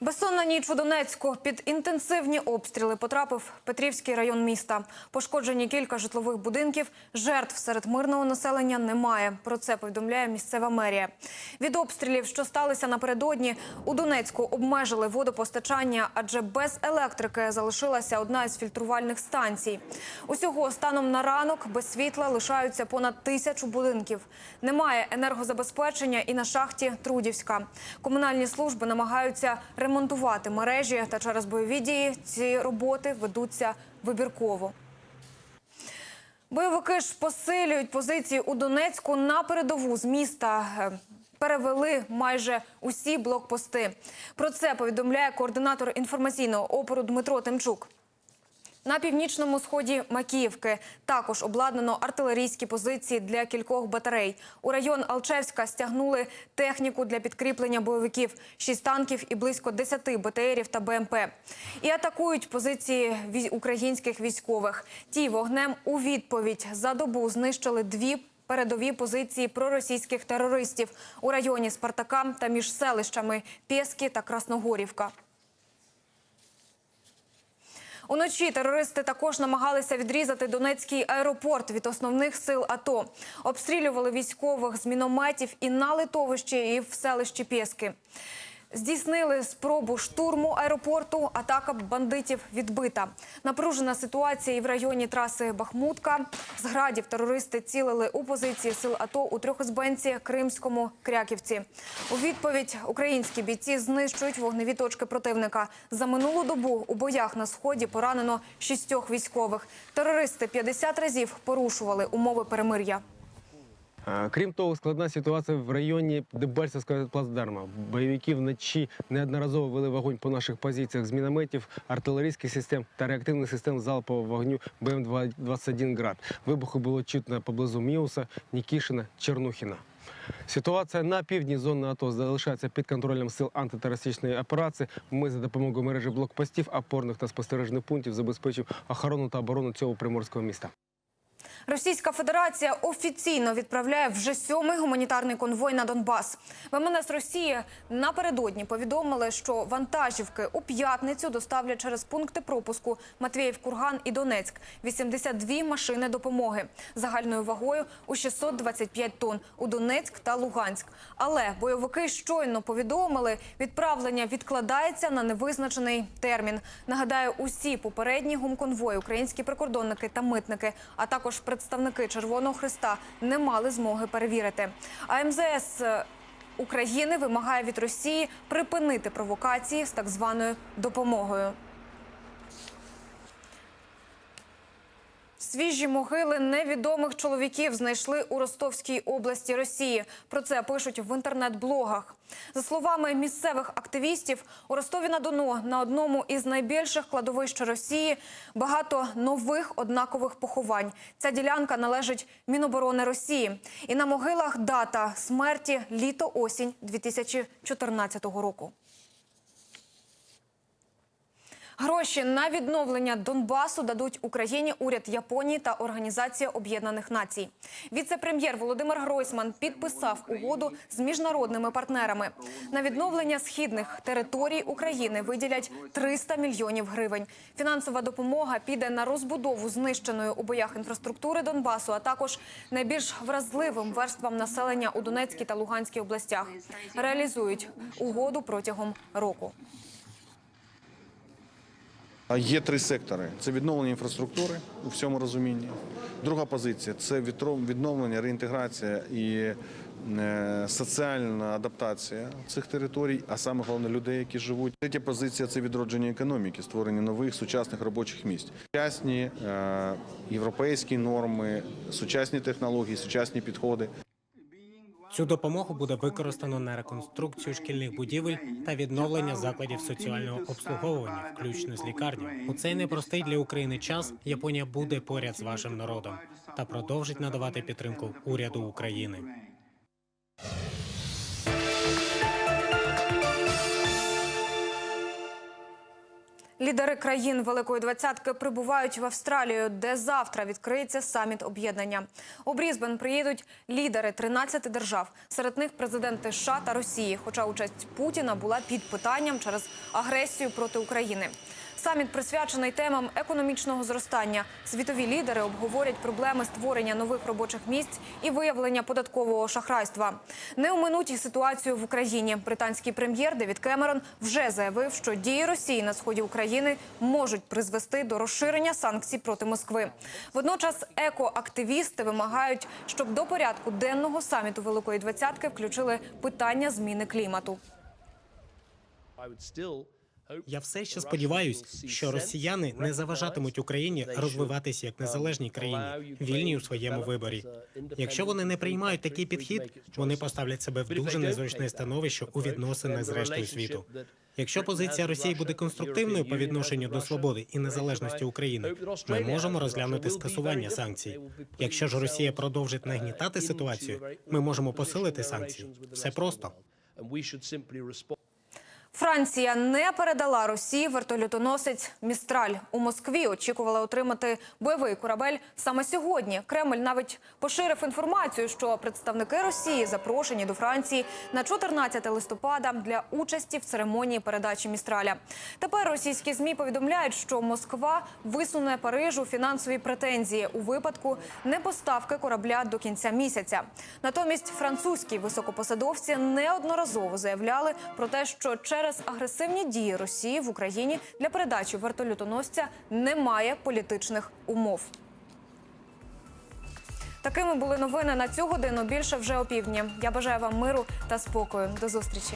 Безсонна ніч у Донецьку під інтенсивні обстріли потрапив Петрівський район міста. Пошкоджені кілька житлових будинків. Жертв серед мирного населення немає. Про це повідомляє місцева мерія. Від обстрілів, що сталися напередодні, у Донецьку обмежили водопостачання, адже без електрики залишилася одна із фільтрувальних станцій. Усього станом на ранок без світла лишаються понад тисячу будинків. Немає енергозабезпечення і на шахті Трудівська. Комунальні служби намагаються ремонтувати мережі, та через бойові дії ці роботи ведуться вибірково. Бойовики ж посилюють позиції у Донецьку на передову з міста. Е, Перевели майже усі блокпости. Про це повідомляє координатор інформаційного опору Дмитро Тимчук. На північному сході Макіївки також обладнано артилерійські позиції для кількох батарей. У район Алчевська стягнули техніку для підкріплення бойовиків, шість танків і близько 10 БТРів та БМП. І атакують позиції українських військових. Ті вогнем у відповідь за добу знищили дві передові позиції проросійських терористів у районі Спартака та між селищами Пєски та Красногорівка. Уночі терористи також намагалися відрізати Донецький аеропорт від основних сил АТО. Обстрілювали військових з мінометів і на литовищі, і в селищі Пєски. Здійснили спробу штурму аеропорту. Атака бандитів відбита. Напружена ситуація і в районі траси Бахмутка. З градів терористи цілили у позиції сил АТО у Трьохозбенці, Кримському, Кряківці. У відповідь українські бійці знищують вогневі точки противника. За минулу добу у боях на сході поранено шістьох військових. Терористи 50 разів порушували умови перемир'я. Е, Крім того, складна ситуація в районі Дебальцевського плацдарма. Бойовики вночі неодноразово вели вогонь по наших позиціях з мінометів, артилерійських систем та реактивних систем залпового вогню БМ-21 «Град». Вибухи було чутно поблизу Міуса, Нікішина, Чернухіна. Ситуація на півдні зони АТО залишається під контролем сил антитерористичної операції. Ми за допомогою мережі блокпостів, опорних та спостережних пунктів забезпечив охорону та оборону цього приморського міста. Російська Федерація офіційно відправляє вже сьомий гуманітарний конвой на Донбас. ВМНС Росії напередодні повідомили, що вантажівки у п'ятницю доставлять через пункти пропуску Матвіїв, Курган і Донецьк 82 машини допомоги загальною вагою у 625 тонн у Донецьк та Луганськ. Але бойовики щойно повідомили, відправлення відкладається на невизначений термін. Нагадаю, усі попередні гумконвої, українські прикордонники та митники, а також представники Червоного Христа не мали змоги перевірити. А МЗС е, України вимагає від Росії припинити провокації з так званою допомогою. Свіжі могили невідомих чоловіків знайшли у Ростовській області Росії. Про це пишуть в інтернет-блогах. За словами місцевих активістів, у Ростові на Дону на одному із найбільших кладовищ Росії багато нових однакових поховань. Ця ділянка належить Міноборони Росії. І на могилах дата смерті літо-осінь 2014 року. Гроші на відновлення Донбасу дадуть Україні уряд Японії та Організація Об'єднаних Націй. Віце-прем'єр Володимир Гройсман підписав угоду з міжнародними партнерами. На відновлення східних територій України виділять 300 мільйонів гривень. Фінансова допомога піде на розбудову знищеної у боях інфраструктури Донбасу, а також найбільш вразливим верствам населення у Донецькій та Луганській областях. Реалізують угоду протягом року. Є три сектори: це відновлення інфраструктури у всьому розумінні. Друга позиція це відновлення, реінтеграція і е, соціальна адаптація цих територій, а саме головне людей, які живуть. Третя позиція це відродження економіки, створення нових сучасних робочих місць. Сучасні е, європейські норми, сучасні технології, сучасні підходи. Цю допомогу буде використано на реконструкцію шкільних будівель та відновлення закладів соціального обслуговування, включно з лікарнями. У цей непростий для України час Японія буде поряд з вашим народом та продовжить надавати підтримку уряду України. Лідери країн Великої Двадцятки прибувають в Австралію, де завтра відкриється саміт об'єднання. У Брізбен приїдуть лідери 13 держав. Серед них президенти США та Росії. Хоча участь Путіна була під питанням через агресію проти України. Саміт присвячений темам економічного зростання. Світові лідери обговорять проблеми створення нових робочих місць і виявлення податкового шахрайства. Не оминуть ситуацію в Україні. Британський прем'єр Девід Кемерон вже заявив, що дії Росії на сході України можуть призвести до розширення санкцій проти Москви. Водночас екоактивісти вимагають, щоб до порядку денного саміту Великої Двадцятки включили питання зміни клімату. Я все ще сподіваюсь, що росіяни не заважатимуть Україні розвиватися як незалежній країні, вільній у своєму виборі. Якщо вони не приймають такий підхід, вони поставлять себе в дуже незручне становище у відносинах з рештою світу. Якщо позиція Росії буде конструктивною по відношенню до свободи і незалежності України, ми можемо розглянути скасування санкцій. Якщо ж Росія продовжить нагнітати ситуацію, ми можемо посилити санкції. Все просто. Франція не передала Росії вертольотоносець Містраль. У Москві очікували отримати бойовий корабель саме сьогодні. Кремль навіть поширив інформацію, що представники Росії запрошені до Франції на 14 листопада для участі в церемонії передачі Містраля. Тепер російські змі повідомляють, що Москва висуне Парижу фінансові претензії у випадку непоставки корабля до кінця місяця. Натомість французькі високопосадовці неодноразово заявляли про те, що через агресивні дії Росії в Україні для передачі вертольотоносця немає політичних умов. Такими були новини на цю годину. Більше вже опівдні. Я бажаю вам миру та спокою. До зустрічі.